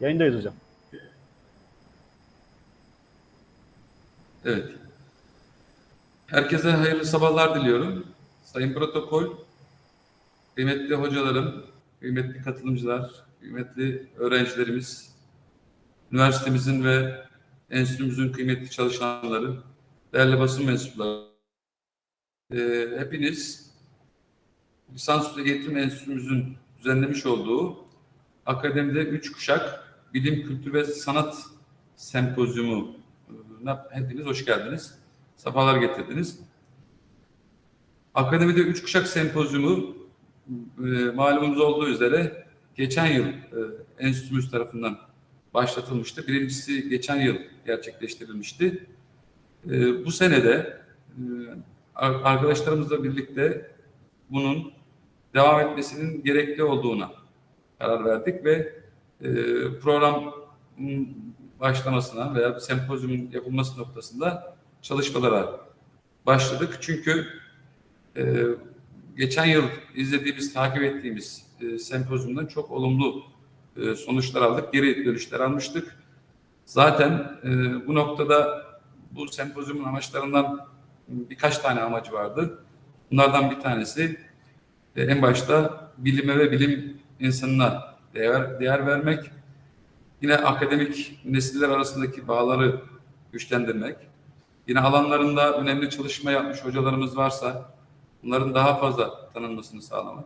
Yayındayız hocam. Evet. Herkese hayırlı sabahlar diliyorum. Sayın Protokol, kıymetli hocalarım, kıymetli katılımcılar, kıymetli öğrencilerimiz, üniversitemizin ve enstitümüzün kıymetli çalışanları, değerli basın mensupları, Ee, hepiniz lisansüstü eğitim enstitümüzün düzenlemiş olduğu akademide üç kuşak bilim, kültür ve sanat sempozyumu hepiniz hoş geldiniz. Sefalar getirdiniz. Akademide üç kuşak sempozyumu e, malumunuz olduğu üzere geçen yıl e, enstitümüz tarafından başlatılmıştı. Birincisi geçen yıl gerçekleştirilmişti. E, bu senede e, arkadaşlarımızla birlikte bunun devam etmesinin gerekli olduğuna karar verdik ve e, program başlamasına veya sempozyumun yapılması noktasında çalışmalara başladık. Çünkü e, geçen yıl izlediğimiz, takip ettiğimiz e, sempozyumdan çok olumlu e, sonuçlar aldık, geri dönüşler almıştık. Zaten e, bu noktada bu sempozyumun amaçlarından birkaç tane amacı vardı. Bunlardan bir tanesi e, en başta bilime ve bilim insanına değer, değer vermek, Yine akademik nesiller arasındaki bağları güçlendirmek. Yine alanlarında önemli çalışma yapmış hocalarımız varsa bunların daha fazla tanınmasını sağlamak.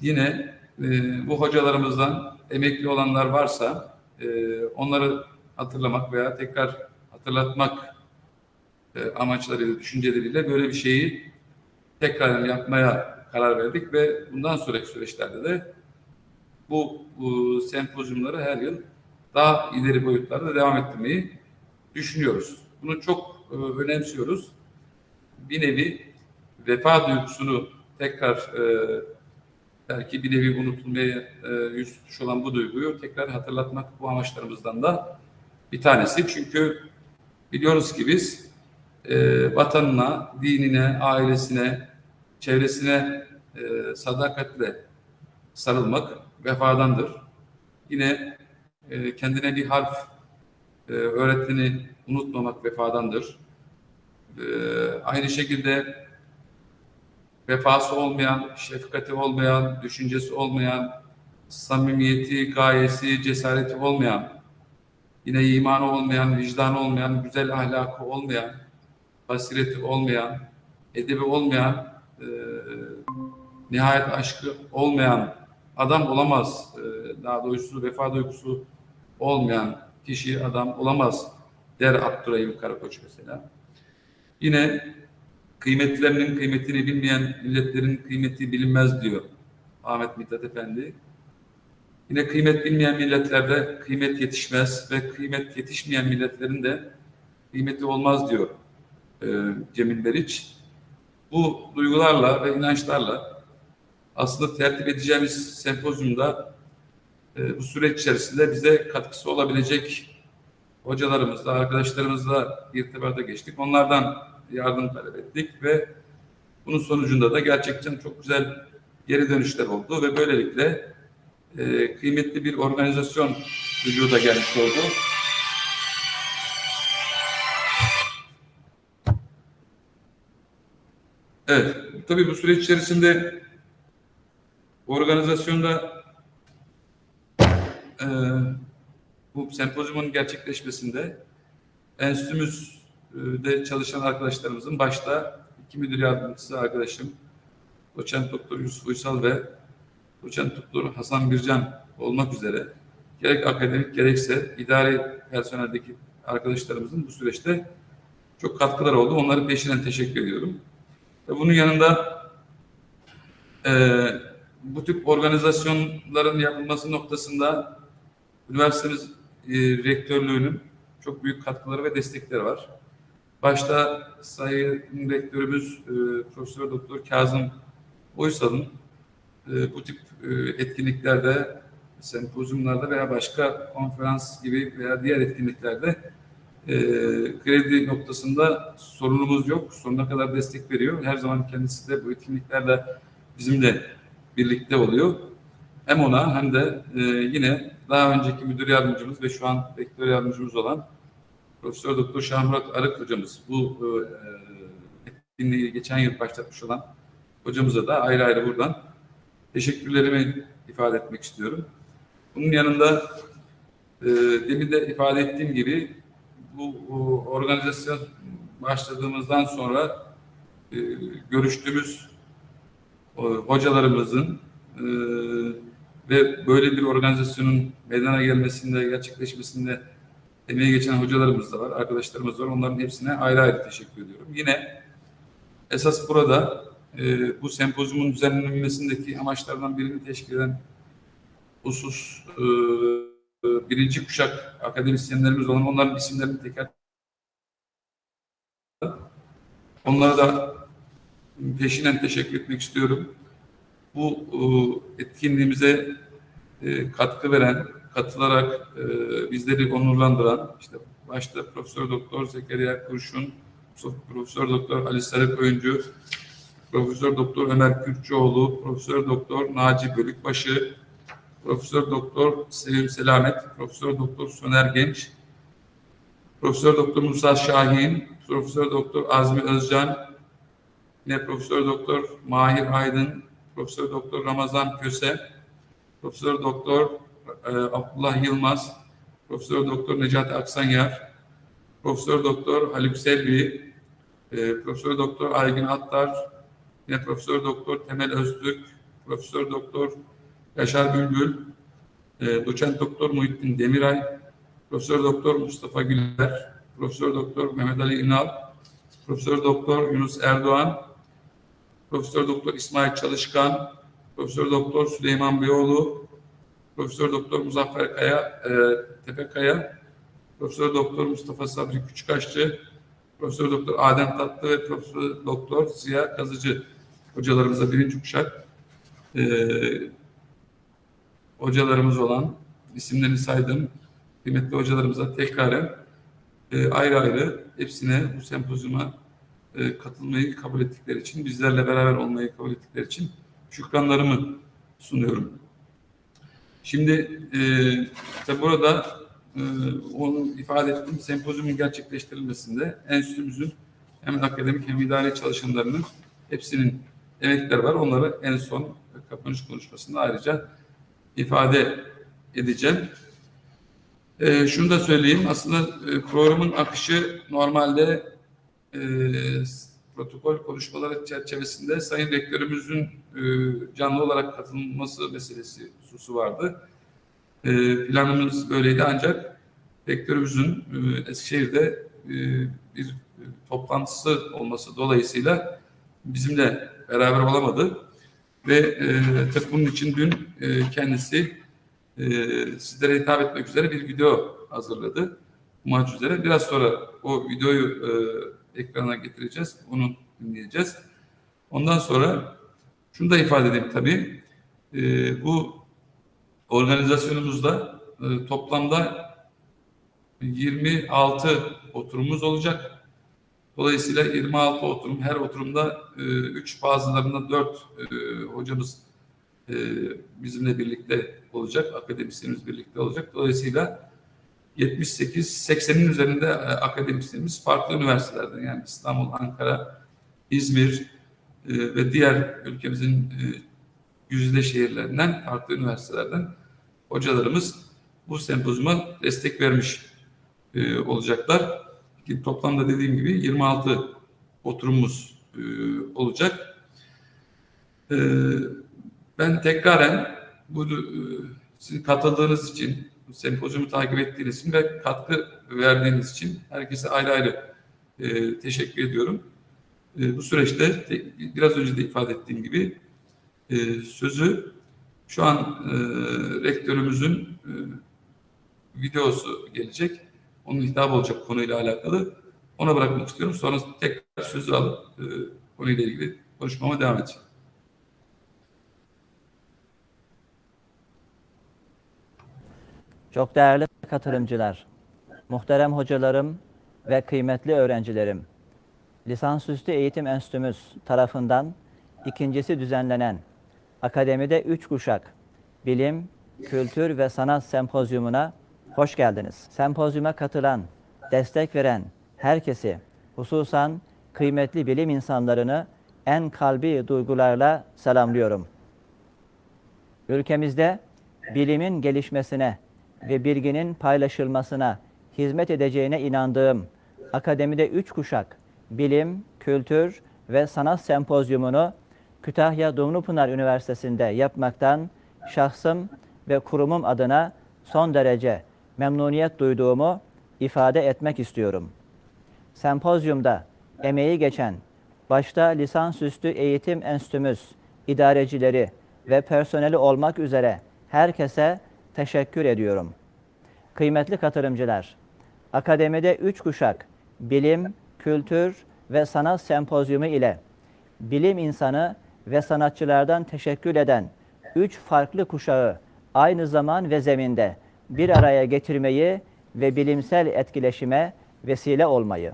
Yine e, bu hocalarımızdan emekli olanlar varsa e, onları hatırlamak veya tekrar hatırlatmak e, amaçlarıyla, düşünceleriyle böyle bir şeyi tekrar yapmaya karar verdik ve bundan sonraki süreçlerde de bu, bu sempozyumları her yıl daha ileri boyutlarda devam ettirmeyi düşünüyoruz. Bunu çok e, önemsiyoruz. Bir nevi vefa duygusunu tekrar e, belki bir nevi unutulmaya e, yüz tutmuş olan bu duyguyu tekrar hatırlatmak bu amaçlarımızdan da bir tanesi. Çünkü biliyoruz ki biz e, vatanına, dinine, ailesine, çevresine e, sadakatle sarılmak vefadandır. Yine e, kendine bir harf e, öğrettiğini unutmamak vefadandır. E, aynı şekilde vefası olmayan, şefkati olmayan, düşüncesi olmayan, samimiyeti, gayesi, cesareti olmayan, yine imanı olmayan, vicdanı olmayan, güzel ahlakı olmayan, basireti olmayan, edebi olmayan, e, nihayet aşkı olmayan adam olamaz. Ee, daha doğrusu vefa duygusu olmayan kişi adam olamaz der Abdurrahim Karakoç mesela. Yine kıymetlerinin kıymetini bilmeyen milletlerin kıymeti bilinmez diyor Ahmet Mithat Efendi. Yine kıymet bilmeyen milletlerde kıymet yetişmez ve kıymet yetişmeyen milletlerin de kıymeti olmaz diyor e, Cemil Beriç. Bu duygularla ve inançlarla aslında tertip edeceğimiz sempozyumda e, bu süreç içerisinde bize katkısı olabilecek hocalarımızla, arkadaşlarımızla irtibata geçtik. Onlardan yardım talep ettik ve bunun sonucunda da gerçekten çok güzel geri dönüşler oldu ve böylelikle e, kıymetli bir organizasyon vücuda gelmiş oldu. Evet, tabii bu süreç içerisinde organizasyonda e, bu sempozyumun gerçekleşmesinde enstitümüzde çalışan arkadaşlarımızın başta iki müdür yardımcısı arkadaşım doçent doktor Yusuf Uysal ve doçent doktor Hasan Bircan olmak üzere gerek akademik gerekse idari personeldeki arkadaşlarımızın bu süreçte çok katkılar oldu. Onları peşinden teşekkür ediyorum. Bunun yanında eee bu tip organizasyonların yapılması noktasında üniversitemiz e, rektörlüğünün çok büyük katkıları ve destekleri var. Başta Sayın Rektörümüz e, Profesör Doktor Kazım Oysal'ın e, bu tip e, etkinliklerde, sempozyumlarda veya başka konferans gibi veya diğer etkinliklerde e, kredi noktasında sorunumuz yok. Sonuna kadar destek veriyor. Her zaman kendisi de bu etkinliklerle bizimle birlikte oluyor. hem ona hem de e, yine daha önceki müdür yardımcımız ve şu an rektör yardımcımız olan Profesör Doktor Şahmurat Arık hocamız bu e, etkinliği geçen yıl başlatmış olan hocamıza da ayrı ayrı buradan teşekkürlerimi ifade etmek istiyorum. Bunun yanında e, demin de ifade ettiğim gibi bu, bu organizasyon başladığımızdan sonra e, görüştüğümüz hocalarımızın e, ve böyle bir organizasyonun meydana gelmesinde, gerçekleşmesinde emeği geçen hocalarımız da var, arkadaşlarımız var. Onların hepsine ayrı ayrı teşekkür ediyorum. Yine esas burada e, bu sempozyumun düzenlenmesindeki amaçlardan birini teşkil eden husus e, e, birinci kuşak akademisyenlerimiz olan onların isimlerini teker onlara da peşinen teşekkür etmek istiyorum. Bu e, etkinliğimize e, katkı veren, katılarak e, bizleri onurlandıran işte başta Profesör Doktor Zekeriya Kurşun, Profesör Doktor Ali Sarık Öncü, Profesör Doktor Ömer Kürkçüoğlu, Profesör Doktor Naci Bölükbaşı, Profesör Doktor Sevim Selamet, Profesör Doktor Soner Genç, Profesör Doktor Musa Şahin, Profesör Doktor Azmi Özcan, yine Profesör Doktor Mahir Aydın, Profesör Doktor Ramazan Köse, Profesör Doktor e, Abdullah Yılmaz, Profesör Doktor Necati Aksanyar, Profesör Doktor Haluk Selvi, e, Profesör Doktor Aygün Attar, yine Profesör Doktor Temel Öztürk, Profesör Doktor Yaşar Bülbül, e, Doçent Doktor Muhittin Demiray, Profesör Doktor Mustafa Güler, Profesör Doktor Mehmet Ali İnal, Profesör Doktor Yunus Erdoğan, Profesör Doktor İsmail Çalışkan, Profesör Doktor Süleyman Beyoğlu, Profesör Doktor Muzaffer Kaya, e, Tepekaya, Profesör Doktor Mustafa Sabri Küçükaşçı, Profesör Doktor Adem Tatlı ve Profesör Doktor Ziya Kazıcı hocalarımıza birinci kuşak. E, hocalarımız olan isimlerini saydım kıymetli hocalarımıza tekraren e, ayrı ayrı hepsine bu sempozyuma e, katılmayı kabul ettikleri için, bizlerle beraber olmayı kabul ettikleri için şükranlarımı sunuyorum. Şimdi e, tabi burada e, onu ifade ettiğim sempozyumun gerçekleştirilmesinde enstitümüzün hem akademik hem idari çalışanlarının hepsinin emekleri var. Onları en son kapanış konuşmasında ayrıca ifade edeceğim. E, şunu da söyleyeyim. Aslında e, programın akışı normalde e, protokol konuşmaları çerçevesinde Sayın Rektörümüzün e, canlı olarak katılması meselesi hususu vardı. E, planımız böyleydi ancak Rektörümüzün e, Eskişehir'de e, bir toplantısı olması dolayısıyla bizimle beraber olamadı. Ve e, tabii bunun için dün e, kendisi e, sizlere hitap etmek üzere bir video hazırladı. Bu maç üzere. Biraz sonra o videoyu e, ekrana getireceğiz. Onu dinleyeceğiz. Ondan sonra şunu da ifade edeyim tabii. E, bu organizasyonumuzda e, toplamda 26 oturumumuz olacak. Dolayısıyla 26 oturum, her oturumda 3 e, bazılarında 4 e, hocamız e, bizimle birlikte olacak, akademisyenimiz birlikte olacak. Dolayısıyla 78-80'in üzerinde e, akademisyenimiz farklı üniversitelerden yani İstanbul, Ankara, İzmir e, ve diğer ülkemizin e, yüzde şehirlerinden, farklı üniversitelerden hocalarımız bu sempozyuma destek vermiş olacaklar. Toplamda dediğim gibi 26 oturumumuz olacak. Ben tekraren bu sizin katıldığınız için, sempozyumu takip ettiğiniz için ve katkı verdiğiniz için herkese ayrı ayrı e, teşekkür ediyorum. E, bu süreçte te, biraz önce de ifade ettiğim gibi e, sözü şu an e, rektörümüzün e, videosu gelecek. Onun hitap olacak konuyla alakalı. Ona bırakmak istiyorum. Sonra tekrar sözü alıp e, konuyla ilgili konuşmama devam edeceğim. Çok değerli katılımcılar, muhterem hocalarım ve kıymetli öğrencilerim, Lisansüstü Eğitim Enstitümüz tarafından ikincisi düzenlenen Akademide Üç Kuşak Bilim, Kültür ve Sanat Sempozyumuna hoş geldiniz. Sempozyuma katılan, destek veren herkesi, hususan kıymetli bilim insanlarını en kalbi duygularla selamlıyorum. Ülkemizde bilimin gelişmesine ve bilginin paylaşılmasına hizmet edeceğine inandığım akademide üç kuşak bilim, kültür ve sanat sempozyumunu Kütahya Dumlupınar Üniversitesi'nde yapmaktan şahsım ve kurumum adına son derece memnuniyet duyduğumu ifade etmek istiyorum. Sempozyumda emeği geçen başta lisansüstü eğitim enstitümüz, idarecileri ve personeli olmak üzere herkese teşekkür ediyorum. Kıymetli katılımcılar, akademide üç kuşak bilim, kültür ve sanat sempozyumu ile bilim insanı ve sanatçılardan teşekkür eden üç farklı kuşağı aynı zaman ve zeminde bir araya getirmeyi ve bilimsel etkileşime vesile olmayı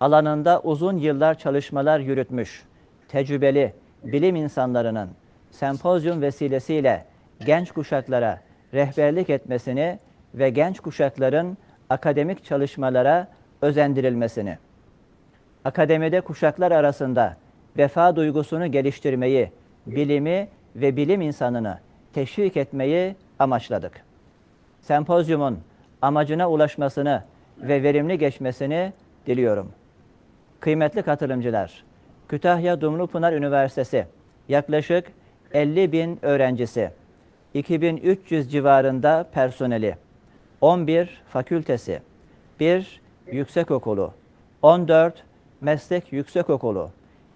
alanında uzun yıllar çalışmalar yürütmüş, tecrübeli bilim insanlarının sempozyum vesilesiyle genç kuşaklara rehberlik etmesini ve genç kuşakların akademik çalışmalara özendirilmesini, akademide kuşaklar arasında vefa duygusunu geliştirmeyi, bilimi ve bilim insanını teşvik etmeyi amaçladık. Sempozyumun amacına ulaşmasını ve verimli geçmesini diliyorum. Kıymetli katılımcılar, Kütahya Dumlupınar Üniversitesi yaklaşık 50 bin öğrencisi, 2300 civarında personeli, 11 fakültesi, 1 yüksekokulu, 14 meslek yüksekokulu,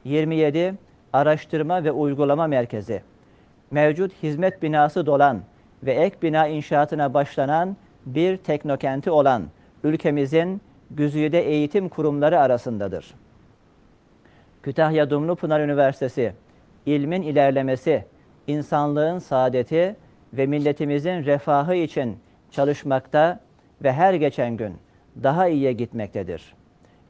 27 araştırma ve uygulama merkezi, mevcut hizmet binası dolan ve ek bina inşaatına başlanan bir teknokenti olan ülkemizin güzide eğitim kurumları arasındadır. Kütahya Dumlupınar Üniversitesi, ilmin ilerlemesi, insanlığın saadeti ve milletimizin refahı için çalışmakta ve her geçen gün daha iyiye gitmektedir.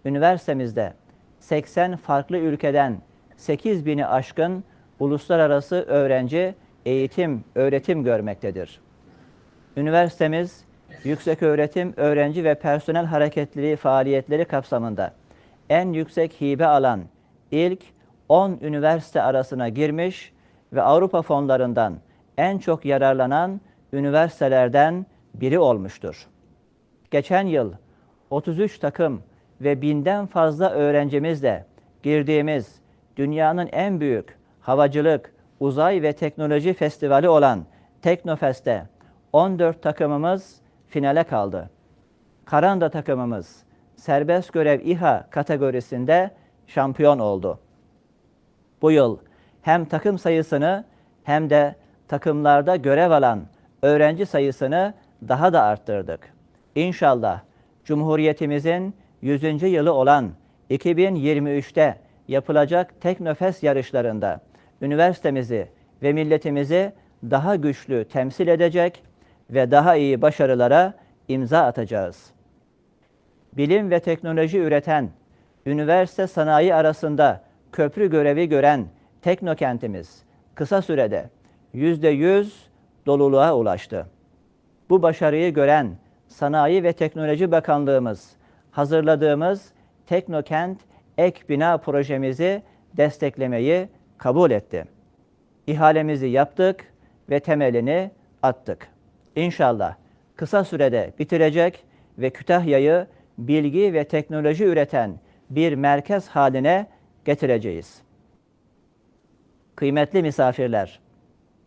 Üniversitemizde 80 farklı ülkeden 8 bini aşkın uluslararası öğrenci eğitim, öğretim görmektedir. Üniversitemiz yüksek öğretim, öğrenci ve personel hareketliliği faaliyetleri kapsamında en yüksek hibe alan ilk 10 üniversite arasına girmiş ve Avrupa fonlarından en çok yararlanan üniversitelerden biri olmuştur. Geçen yıl 33 takım ve binden fazla öğrencimizle girdiğimiz dünyanın en büyük havacılık, uzay ve teknoloji festivali olan Teknofest'te 14 takımımız finale kaldı. Karanda takımımız serbest görev İHA kategorisinde şampiyon oldu. Bu yıl hem takım sayısını hem de takımlarda görev alan öğrenci sayısını daha da arttırdık. İnşallah Cumhuriyetimizin 100. yılı olan 2023'te yapılacak Teknofest yarışlarında üniversitemizi ve milletimizi daha güçlü temsil edecek ve daha iyi başarılara imza atacağız. Bilim ve teknoloji üreten, üniversite sanayi arasında köprü görevi gören teknokentimiz kısa sürede yüzde yüz doluluğa ulaştı. Bu başarıyı gören Sanayi ve Teknoloji Bakanlığımız hazırladığımız Teknokent ek bina projemizi desteklemeyi kabul etti. İhalemizi yaptık ve temelini attık. İnşallah kısa sürede bitirecek ve Kütahya'yı bilgi ve teknoloji üreten bir merkez haline getireceğiz. Kıymetli misafirler,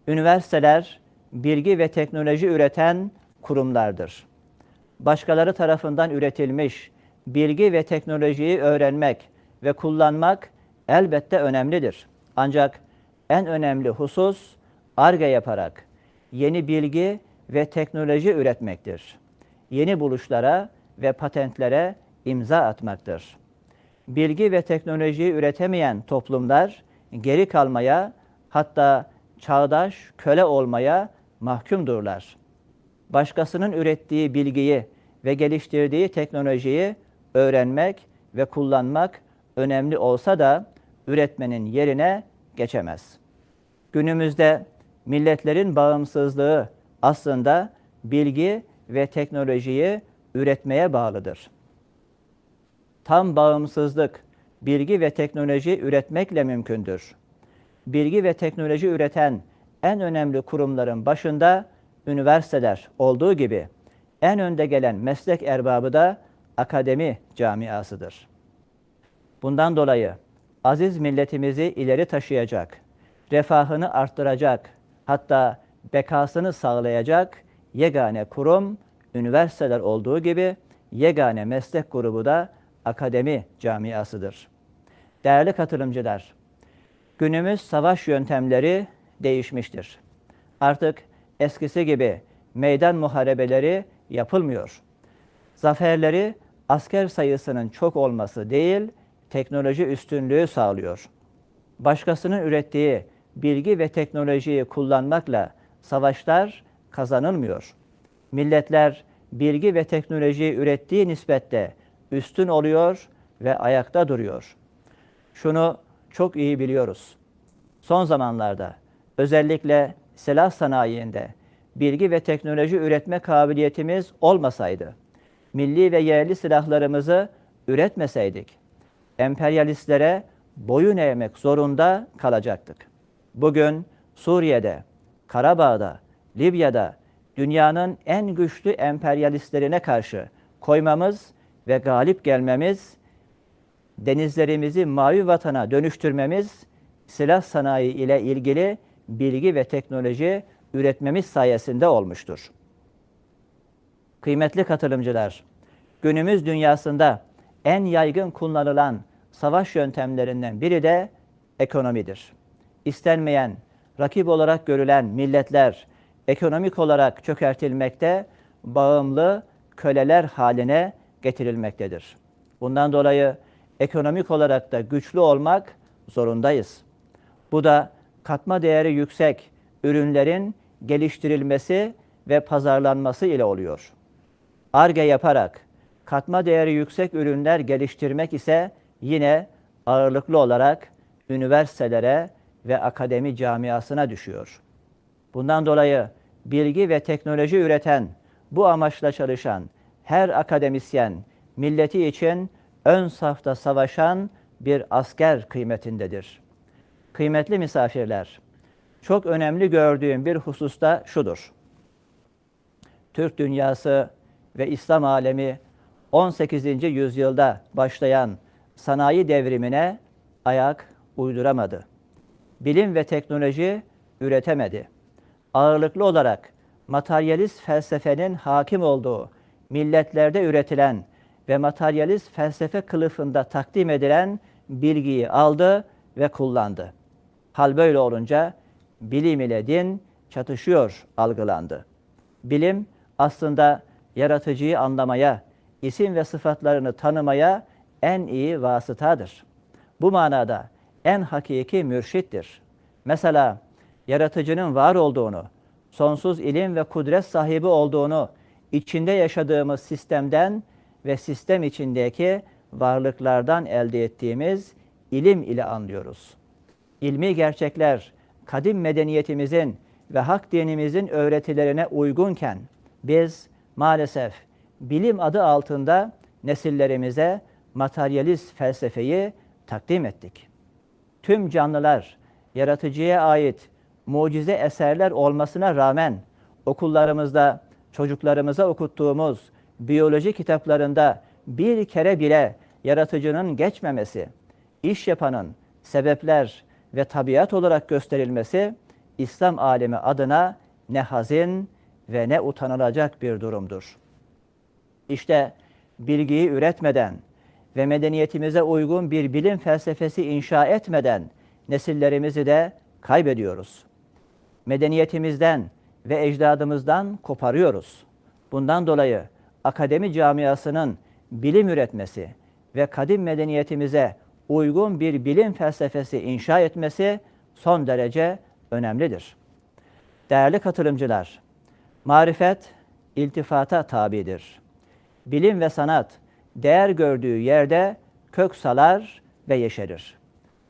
üniversiteler bilgi ve teknoloji üreten kurumlardır. Başkaları tarafından üretilmiş bilgi ve teknolojiyi öğrenmek ve kullanmak elbette önemlidir. Ancak en önemli husus ARGE yaparak yeni bilgi ve teknoloji üretmektir. Yeni buluşlara ve patentlere imza atmaktır. Bilgi ve teknolojiyi üretemeyen toplumlar geri kalmaya hatta çağdaş köle olmaya mahkumdurlar. Başkasının ürettiği bilgiyi ve geliştirdiği teknolojiyi öğrenmek ve kullanmak önemli olsa da üretmenin yerine geçemez. Günümüzde milletlerin bağımsızlığı aslında bilgi ve teknolojiyi üretmeye bağlıdır. Tam bağımsızlık bilgi ve teknoloji üretmekle mümkündür. Bilgi ve teknoloji üreten en önemli kurumların başında üniversiteler olduğu gibi en önde gelen meslek erbabı da akademi camiasıdır. Bundan dolayı aziz milletimizi ileri taşıyacak, refahını arttıracak, hatta bekasını sağlayacak yegane kurum üniversiteler olduğu gibi yegane meslek grubu da akademi camiasıdır. Değerli katılımcılar, günümüz savaş yöntemleri değişmiştir. Artık eskisi gibi meydan muharebeleri yapılmıyor. Zaferleri asker sayısının çok olması değil, teknoloji üstünlüğü sağlıyor. Başkasının ürettiği bilgi ve teknolojiyi kullanmakla savaşlar kazanılmıyor. Milletler bilgi ve teknolojiyi ürettiği nispette üstün oluyor ve ayakta duruyor. Şunu çok iyi biliyoruz. Son zamanlarda özellikle silah sanayiinde bilgi ve teknoloji üretme kabiliyetimiz olmasaydı, milli ve yerli silahlarımızı üretmeseydik, emperyalistlere boyun eğmek zorunda kalacaktık. Bugün Suriye'de, Karabağ'da, Libya'da dünyanın en güçlü emperyalistlerine karşı koymamız ve galip gelmemiz, denizlerimizi mavi vatana dönüştürmemiz, silah sanayi ile ilgili bilgi ve teknoloji üretmemiz sayesinde olmuştur. Kıymetli katılımcılar, günümüz dünyasında en yaygın kullanılan savaş yöntemlerinden biri de ekonomidir. İstenmeyen, rakip olarak görülen milletler ekonomik olarak çökertilmekte, bağımlı köleler haline getirilmektedir. Bundan dolayı ekonomik olarak da güçlü olmak zorundayız. Bu da katma değeri yüksek ürünlerin geliştirilmesi ve pazarlanması ile oluyor. ARGE yaparak katma değeri yüksek ürünler geliştirmek ise yine ağırlıklı olarak üniversitelere ve akademi camiasına düşüyor. Bundan dolayı bilgi ve teknoloji üreten, bu amaçla çalışan her akademisyen milleti için ön safta savaşan bir asker kıymetindedir. Kıymetli misafirler, çok önemli gördüğüm bir hususta şudur. Türk dünyası ve İslam alemi 18. yüzyılda başlayan sanayi devrimine ayak uyduramadı. Bilim ve teknoloji üretemedi. Ağırlıklı olarak materyalist felsefenin hakim olduğu milletlerde üretilen ve materyalist felsefe kılıfında takdim edilen bilgiyi aldı ve kullandı. Hal böyle olunca bilim ile din çatışıyor algılandı. Bilim aslında yaratıcıyı anlamaya, isim ve sıfatlarını tanımaya en iyi vasıtadır. Bu manada en hakiki mürşittir. Mesela yaratıcının var olduğunu, sonsuz ilim ve kudret sahibi olduğunu, içinde yaşadığımız sistemden ve sistem içindeki varlıklardan elde ettiğimiz ilim ile anlıyoruz. İlmi gerçekler kadim medeniyetimizin ve hak dinimizin öğretilerine uygunken biz maalesef bilim adı altında nesillerimize materyalist felsefeyi takdim ettik. Tüm canlılar yaratıcıya ait mucize eserler olmasına rağmen okullarımızda çocuklarımıza okuttuğumuz biyoloji kitaplarında bir kere bile yaratıcının geçmemesi, iş yapanın sebepler ve tabiat olarak gösterilmesi İslam alemi adına ne hazin ve ne utanılacak bir durumdur. İşte bilgiyi üretmeden ve medeniyetimize uygun bir bilim felsefesi inşa etmeden nesillerimizi de kaybediyoruz. Medeniyetimizden ve ecdadımızdan koparıyoruz. Bundan dolayı akademi camiasının bilim üretmesi ve kadim medeniyetimize uygun bir bilim felsefesi inşa etmesi son derece önemlidir. Değerli katılımcılar, marifet iltifata tabidir. Bilim ve sanat değer gördüğü yerde kök salar ve yeşerir.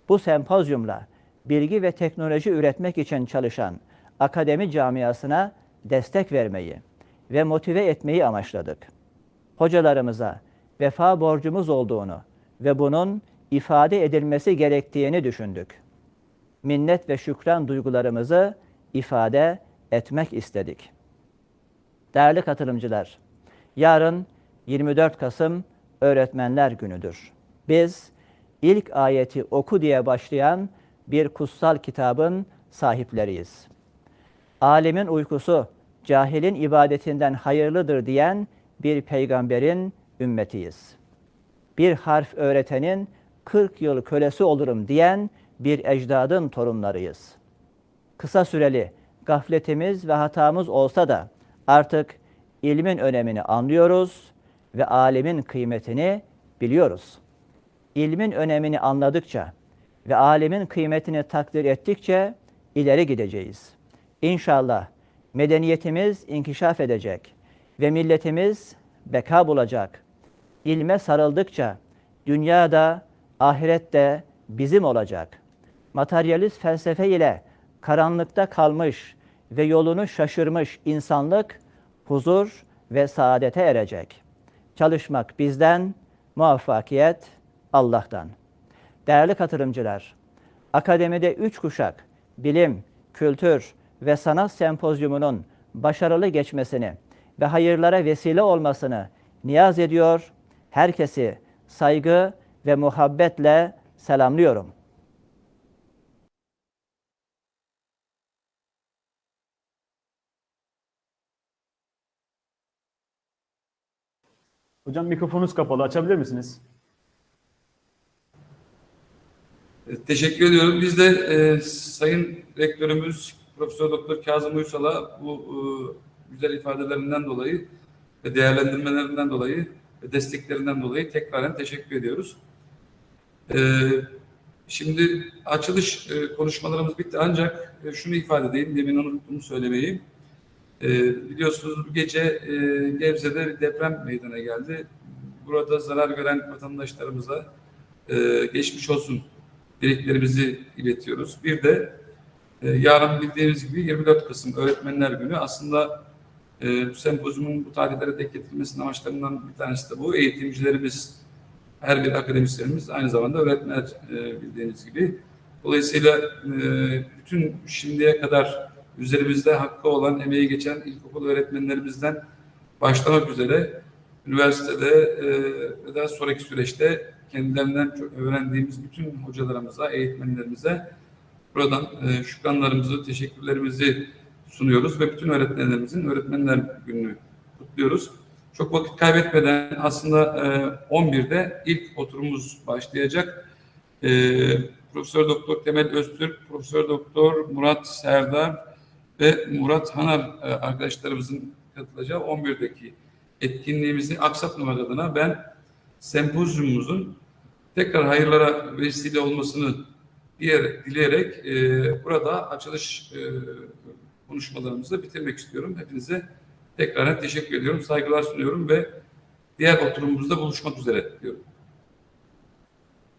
Bu sempozyumla bilgi ve teknoloji üretmek için çalışan akademi camiasına destek vermeyi ve motive etmeyi amaçladık. Hocalarımıza vefa borcumuz olduğunu ve bunun ifade edilmesi gerektiğini düşündük. Minnet ve şükran duygularımızı ifade etmek istedik. Değerli katılımcılar, yarın 24 Kasım Öğretmenler Günü'dür. Biz ilk ayeti oku diye başlayan bir kutsal kitabın sahipleriyiz. Alemin uykusu cahilin ibadetinden hayırlıdır diyen bir peygamberin ümmetiyiz. Bir harf öğretenin 40 yıl kölesi olurum diyen bir ecdadın torunlarıyız. Kısa süreli gafletimiz ve hatamız olsa da artık ilmin önemini anlıyoruz ve alemin kıymetini biliyoruz. İlmin önemini anladıkça ve alemin kıymetini takdir ettikçe ileri gideceğiz. İnşallah medeniyetimiz inkişaf edecek ve milletimiz beka bulacak. İlme sarıldıkça dünyada, ahirette bizim olacak. Materyalist felsefe ile karanlıkta kalmış ve yolunu şaşırmış insanlık huzur ve saadete erecek. Çalışmak bizden, muvaffakiyet Allah'tan. Değerli katılımcılar, akademide üç kuşak bilim, kültür ve sanat sempozyumunun başarılı geçmesini ve hayırlara vesile olmasını niyaz ediyor. Herkesi saygı ve muhabbetle selamlıyorum. Hocam mikrofonunuz kapalı. Açabilir misiniz? Teşekkür ediyorum. Biz de e, Sayın Rektörümüz Profesör Doktor Kazım Uysal'a bu e, güzel ifadelerinden dolayı ve değerlendirmelerinden dolayı ve desteklerinden dolayı tekraren teşekkür ediyoruz. E, şimdi açılış e, konuşmalarımız bitti ancak e, şunu ifade edeyim, demin unuttum söylemeyi. E, biliyorsunuz bu gece e, Gebze'de bir deprem meydana geldi. Burada zarar gören vatandaşlarımıza e, geçmiş olsun dileklerimizi iletiyoruz. Bir de e, yarın bildiğiniz gibi 24 Kasım Öğretmenler Günü aslında e, sempozyumun bu tarihlere denk getirilmesinin amaçlarından bir tanesi de bu. Eğitimcilerimiz, her bir akademisyenimiz aynı zamanda öğretmenler e, bildiğiniz gibi. Dolayısıyla e, bütün şimdiye kadar üzerimizde hakkı olan, emeği geçen ilkokul öğretmenlerimizden başlamak üzere üniversitede e, daha sonraki süreçte kendilerinden öğrendiğimiz bütün hocalarımıza, eğitmenlerimize buradan e, şükranlarımızı, teşekkürlerimizi sunuyoruz ve bütün öğretmenlerimizin Öğretmenler Günü'nü kutluyoruz. Çok vakit kaybetmeden aslında e, 11'de ilk oturumumuz başlayacak. E, Profesör Doktor Temel Öztürk, Profesör Doktor Murat Serdar ve Murat Hanar e, arkadaşlarımızın katılacağı 11'deki etkinliğimizi aksatmamak adına ben sempozyumumuzun tekrar hayırlara vesile olmasını diğer, dileyerek e, burada açılış e, konuşmalarımızı bitirmek istiyorum. Hepinize tekrar teşekkür ediyorum, saygılar sunuyorum ve diğer oturumumuzda buluşmak üzere diyorum.